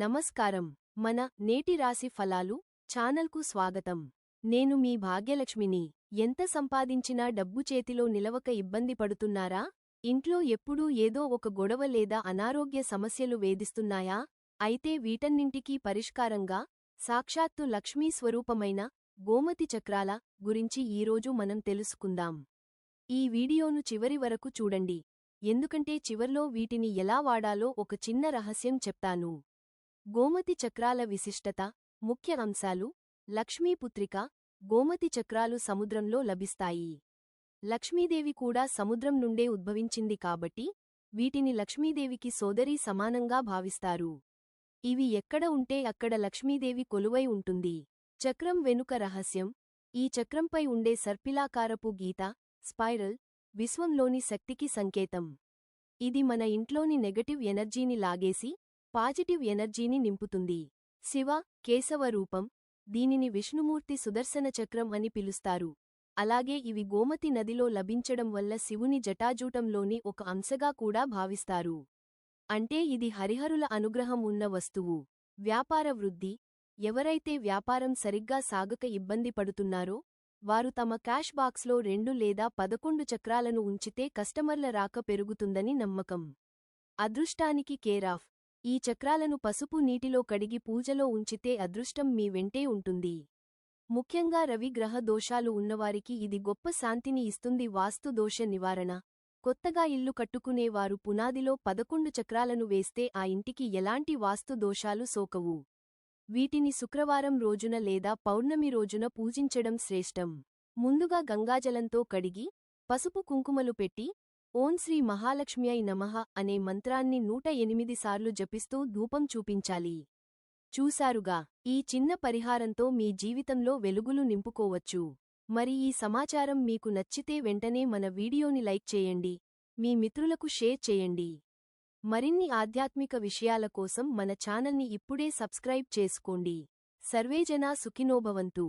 నమస్కారం. మన నేటి రాశి ఫలాలు ఛానల్కు స్వాగతం. నేను మీ భాగ్యలక్ష్మిని. ఎంత సంపాదించినా డబ్బు చేతిలో నిలవక ఇబ్బంది పడుతున్నారా? ఇంట్లో ఎప్పుడూ ఏదో ఒక గొడవ లేదా అనారోగ్య సమస్యలు వేధిస్తున్నాయా? అయితే వీటన్నింటికీ పరిష్కారంగా సాక్షాత్తు లక్ష్మీ స్వరూపమైన గోమతి చక్రాల గురించి ఈరోజు మనం తెలుసుకుందాం. ఈ వీడియోను చివరి వరకు చూడండి. ఎందుకంటే చివర్లో వీటిని ఎలా వాడాలో ఒక చిన్న రహస్యం చెప్తాను. గోమతి చక్రాల విశిష్టత ముఖ్య అంశాలు లక్ష్మీపుత్రిక గోమతి చక్రాలు సముద్రంలో లభిస్తాయి. లక్ష్మీదేవి కూడా సముద్రం నుండే ఉద్భవించింది కాబట్టి వీటిని లక్ష్మీదేవికి సోదరీ సమానంగా భావిస్తారు. ఇవి ఎక్కడ ఉంటే అక్కడ లక్ష్మీదేవి కొలువై ఉంటుంది. చక్రం వెనుక రహస్యం ఈ చక్రంపై ఉండే సర్పిలాకారపు గీత స్పైరల్ విశ్వంలోని శక్తికి సంకేతం. ఇది మన ఇంట్లోని నెగటివ్ ఎనర్జీని లాగేసి పాజిటివ్ ఎనర్జీని నింపుతుంది. శివ కేశవ రూపం దీనిని విష్ణుమూర్తి సుదర్శన చక్రం అని పిలుస్తారు. అలాగే ఇవి గోమతి నదిలో లభించడం వల్ల శివుని జటాజూటంలోని ఒక అంశగా కూడా భావిస్తారు. అంటే ఇది హరిహరుల అనుగ్రహం ఉన్న వస్తువు. వ్యాపార వృద్ధి. ఎవరైతే వ్యాపారం సరిగ్గా సాగక ఇబ్బంది పడుతున్నారో వారు తమ క్యాష్ బాక్స్లో రెండు లేదా పదకొండు చక్రాలను ఉంచితే కస్టమర్ల రాక పెరుగుతుందని నమ్మకం. అదృష్టానికి కేరాఫ్. ఈ చక్రాలను పసుపు నీటిలో కడిగి పూజలో ఉంచితే అదృష్టం మీ వెంటే ఉంటుంది. ముఖ్యంగా రవి గ్రహ దోషాలు ఉన్నవారికి ఇది గొప్ప శాంతిని ఇస్తుంది. వాస్తు దోష నివారణ. కొత్తగా ఇల్లు కట్టుకునేవారు పునాదిలో పదకొండు చక్రాలను వేస్తే ఆ ఇంటికి ఎలాంటి వాస్తు దోషాలు సోకవు. వీటిని శుక్రవారం రోజున లేదా పౌర్ణమి రోజున పూజించడం శ్రేష్టం. ముందుగా గంగాజలంతో కడిగి పసుపు కుంకుమలు పెట్టి ఓం శ్రీ మహాలక్ష్మ్యై నమః అనే మంత్రాన్ని నూట ఎనిమిది సార్లు జపిస్తూ ధూపం చూపించాలి. చూశారుగా ఈ చిన్న పరిహారంతో మీ జీవితంలో వెలుగులు నింపుకోవచ్చు. మరి ఈ సమాచారం మీకు నచ్చితే వెంటనే మన వీడియోని లైక్ చేయండి. మీ మిత్రులకు షేర్ చేయండి. మరిన్ని ఆధ్యాత్మిక విషయాల కోసం మన ఛానల్ని ఇప్పుడే సబ్స్క్రైబ్ చేసుకోండి. సర్వేజనా సుఖినోభవంతు.